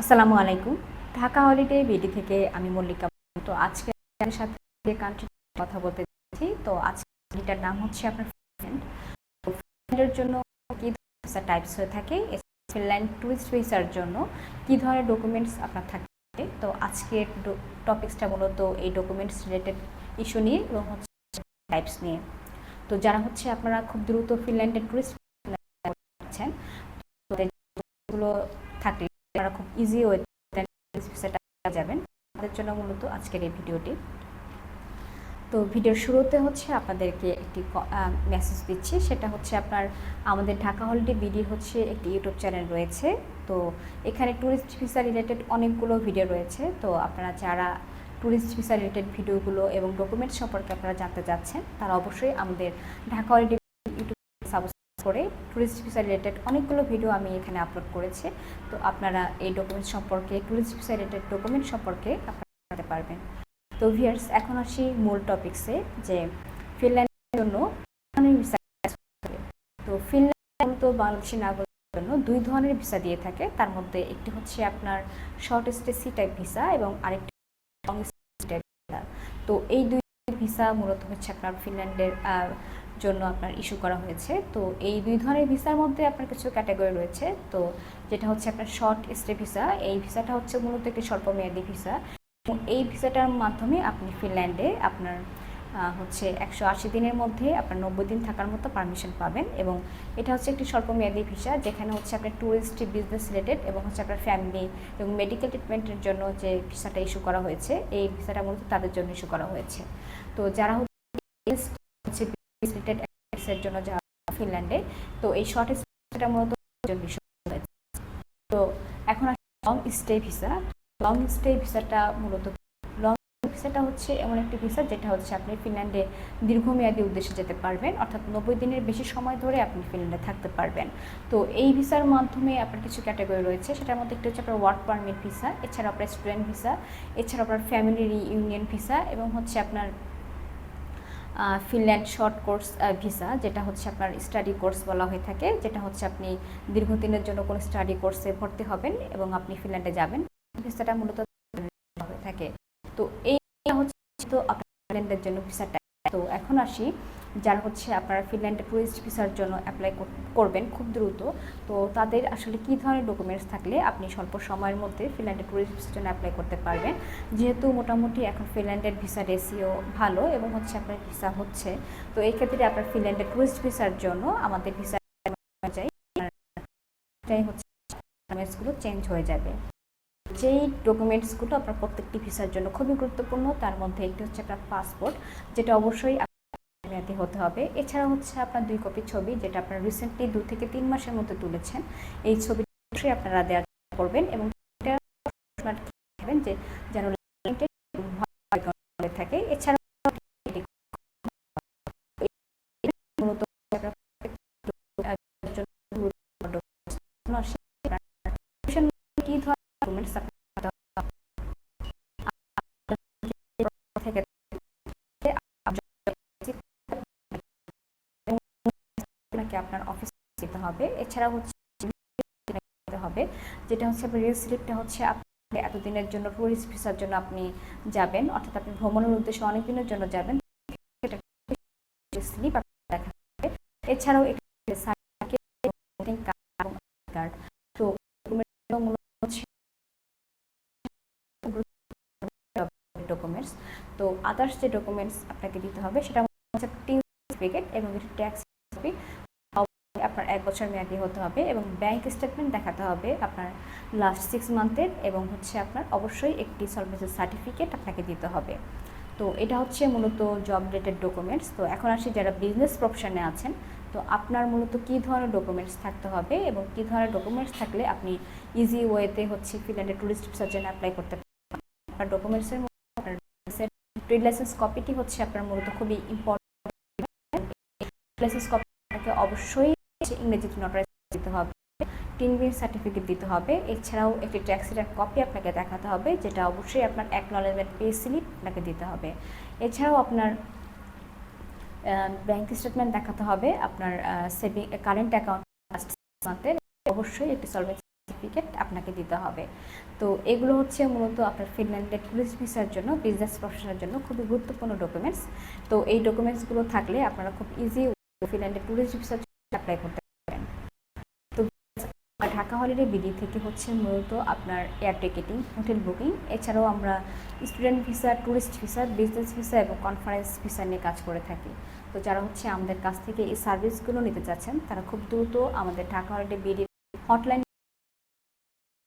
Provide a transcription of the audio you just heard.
আসসালামু আলাইকুম। Dhaka holiday BD থেকে আমি মল্লিকা। তো আজকে আপনাদের সাথে কান্ট্রি কথা বলতে যাচ্ছি, তো আজকে কান্ট্রিটার নাম হচ্ছে আপনার ফিনল্যান্ড তো ফিনল্যান্ডের জন্য কি ধরনের টাইপস হয়ে থাকে ফিনল্যান্ড টুরিস্ট ভিসার জন্য কি ধরনের ডকুমেন্টস আপনার থাকে? তো আজকের টপিক্সটা মূলত এই ডকুমেন্টস রিলেটেড ইস্যু নিয়ে এবং হচ্ছে টাইপস নিয়ে। তো যারা হচ্ছে আপনারা খুব দ্রুত ফিনল্যান্ডের টুরিস্ট করছেন থাকলে আপনারা খুব ইজি ওয়ে ভিসাটা যাবেন। তাদের জন্য মূলত আজকের এই ভিডিওটি। তো ভিডিওর শুরুতে হচ্ছে আপনাদেরকে একটি মেসেজ দিচ্ছি। সেটা হচ্ছে আপনার, আমাদের ঢাকা হলিডে বিডি হচ্ছে একটি ইউটিউব চ্যানেল রয়েছে। তো এখানে ট্যুরিস্ট ভিসা রিলেটেড অনেকগুলো ভিডিও রয়েছে। তো আপনারা যারা ট্যুরিস্ট ভিসা রিলেটেড ভিডিওগুলো এবং ডকুমেন্টস সম্পর্কে আপনারা জানতে চাচ্ছেন, তারা অবশ্যই আমাদের ঢাকা হলিডে করে ট্যুরিস্ট ভিসা রিলেটেড অনেকগুলো ভিডিও আমি এখানে আপলোড করেছি। তো আপনারা এই ডকুমেন্ট সম্পর্কে ট্যুরিস্ট ভিসা রিলেটেড ডকুমেন্ট সম্পর্কে আপনারা জানতে পারবেন। তো ভিয়ার্স এখন আসি মূল টপিক্সে যে ফিনল্যান্ডের জন্য ভিসা তো ফিনল্যান্ড মূলত বাংলাদেশি নাগরিকের জন্য দুই ধরনের ভিসা দিয়ে থাকে। তার মধ্যে একটি হচ্ছে আপনার short stay C type visa এবং আরেকটি লং স্টে টাইপ ভিসা তো এই দুই ভিসা মূলত হচ্ছে আপনার ফিনল্যান্ডের জন্য আপনার ইস্যু করা হয়েছে। তো এই দুই ধরনের ভিসার মধ্যে আপনার কিছু ক্যাটাগরি রয়েছে। তো যেটা হচ্ছে আপনার শর্ট স্টে ভিসা এই ভিসাটা হচ্ছে মূলত একটি স্বল্পমেয়াদী ভিসা এই ভিসাটার মাধ্যমে আপনি ফিনল্যান্ডে আপনার হচ্ছে একশো আশি দিনের মধ্যে আপনার নব্বই দিন থাকার মতো পারমিশন পাবেন। এবং এটা হচ্ছে একটি স্বল্পমেয়াদী ভিসা যেখানে হচ্ছে আপনার ট্যুরিস্ট বিজনেস রিলেটেড এবং হচ্ছে আপনার ফ্যামিলি এবং মেডিকেল ট্রিটমেন্টের জন্য যে ভিসাটা ইস্যু করা হয়েছে, এই ভিসাটা মূলত তাদের জন্য ইস্যু করা হয়েছে। তো যারা হচ্ছে রিলেটেড জন্য যারা ফিনল্যান্ডে। তো এই শর্ট স্টেটা মূলত জন্য তো এখন long stay visa long stay ভিসাটা মূলত লং ভিসাটা হচ্ছে এমন একটি ভিসা যেটা হচ্ছে আপনি ফিনল্যান্ডে দীর্ঘমেয়াদী উদ্দেশ্যে যেতে পারবেন। অর্থাৎ নব্বই দিনের বেশি সময় ধরে আপনি ফিনল্যান্ডে থাকতে পারবেন। তো এই ভিসার মাধ্যমে আপনার কিছু ক্যাটাগরি রয়েছে। সেটার মধ্যে একটি হচ্ছে আপনার ওয়ার্ক পারমিট ভিসা এছাড়া আপনার স্টুডেন্ট ভিসা এছাড়া আপনার ফ্যামিলি ইউনিয়ন ভিসা এবং হচ্ছে আপনার ফিনল্যান্ড শর্ট কোর্স ভিসা, যেটা হচ্ছে আপনার স্টাডি কোর্স বলা হয়ে থাকে, যেটা হচ্ছে আপনি দীর্ঘদিনের জন্য কোনো স্টাডি কোর্সে ভর্তি হবেন এবং আপনি ফিনল্যান্ডে যাবেন। ভিসাটা মূলত হয়ে থাকে। তো এই হচ্ছে তো আপনার ফিনল্যান্ডের জন্য ভিসাটা। তো এখন আসি যারা হচ্ছে আপনারা ফিনল্যান্ডে টুরিস্ট ভিসার জন্য অ্যাপ্লাই করবেন খুব দ্রুত, তো তাদের আসলে কী ধরনের ডকুমেন্টস থাকলে আপনি স্বল্প সময়ের মধ্যে ফিনল্যান্ডে টুরিস্ট ভিসার জন্য অ্যাপ্লাই করতে পারবেন? যেহেতু মোটামুটি এখন ফিনল্যান্ডের ভিসা রেসিও ভালো এবং হচ্ছে আপনার ভিসা হচ্ছে, তো এই ক্ষেত্রে আপনার ফিনল্যান্ডের টুরিস্ট ভিসার জন্য আমাদের ভিসা হচ্ছে ডকুমেন্টসগুলো চেঞ্জ হয়ে যাবে। যেই ডকুমেন্টসগুলো আপনার প্রত্যেকটি ভিসার জন্য খুবই গুরুত্বপূর্ণ, তার মধ্যে একটি হচ্ছে আপনার পাসপোর্ট যেটা অবশ্যই মেয়াদি হতে হবে। এছাড়া হচ্ছে আপনার দুই কপি ছবি যেটা আপনার রিসেন্টলি দু থেকে তিন মাসের মধ্যে তুলেছেন, এই ছবি আপনারা দেওয়ার করবেন এবং যে যেন থাকে। এছাড়া কি ধরনের আপনাকে আপনার অফিস যেতে হবে। এছাড়া হচ্ছে হবে, যেটা হচ্ছে রিল স্লিপটা হচ্ছে আপনি এতদিনের জন্য টুরিস্ট ভিসার জন্য আপনি যাবেন, অর্থাৎ আপনি ভ্রমণের উদ্দেশ্যে অনেক দিনের জন্য যাবেন। স্লিপ দেখা হবে। এছাড়াও কার্ড তো ডকুমেন্টস তো আদার্স যে ডকুমেন্টস আপনাকে দিতে হবে, সেটা হচ্ছে সার্টিফিকেট এবং ট্যাক্স আপনার এক বছর মেয়াদি হতে হবে এবং ব্যাংক স্টেটমেন্ট দেখাতে হবে আপনার লাস্ট সিক্স মান্থের এবং হচ্ছে আপনার অবশ্যই একটি সলভেন্সি সার্টিফিকেট আপনাকে দিতে হবে। তো এটা হচ্ছে মূলত জব রিলেটেড ডকুমেন্টস তো এখন আসি যারা বিজনেস প্রফেশনে আছেন, তো আপনার মূলত কী ধরনের ডকুমেন্টস থাকতে হবে এবং কী ধরনের ডকুমেন্টস থাকলে আপনি ইজি ওয়েতে হচ্ছে ফিনল্যান্ডে ট্যুরিস্ট ভিসার জন্য অ্যাপ্লাই করতে পারেন আপনার ডকুমেন্টসের মধ্যে ট্রেড লাইসেন্স কপিটি হচ্ছে আপনার মূলত খুবই ইম্পর্টেন্ট লাইসেন্স কপিটাকে অবশ্যই ইংরেজিতে দিতে হবে, টিন বিল সার্টিফিকেট দিতে হবে। এছাড়াও একটি ট্যাক্সিটার কপি আপনাকে দেখাতে হবে, যেটা অবশ্যই আপনার অ্যাকনলেজমেন্ট পে স্লিপ আপনাকে দিতে হবে। এছাড়াও আপনার ব্যাংক স্টেটমেন্ট দেখাতে হবে, আপনার সেভিং কারেন্ট অ্যাকাউন্ট মান্থের অবশ্যই একটি সলভেন্সি সার্টিফিকেট আপনাকে দিতে হবে। তো এগুলো হচ্ছে মূলত আপনার ফিনল্যান্ডের ট্যুরিস্ট ভিসার জন্য বিজনেস প্রফেশনের জন্য খুবই গুরুত্বপূর্ণ ডকুমেন্টস তো এই ডকুমেন্টসগুলো থাকলে আপনারা খুব ইজি ফিনল্যান্ডের টুরিস্ট ভিসার অ্যাপ্লাই করতে পারেন। তো ঢাকা হলিডে বিডি থেকে হচ্ছে মূলত আপনার এয়ার টিকেটিং হোটেল বুকিং এছাড়াও আমরা student visa tourist visa business visa এবং কনফারেন্স ভিসা নিয়ে কাজ করে থাকি। তো যারা হচ্ছে আমাদের কাছ থেকে এই সার্ভিসগুলো নিতে চাচ্ছেন, তারা খুব দ্রুত আমাদের ঢাকা হলিডে বিডি হটলাইন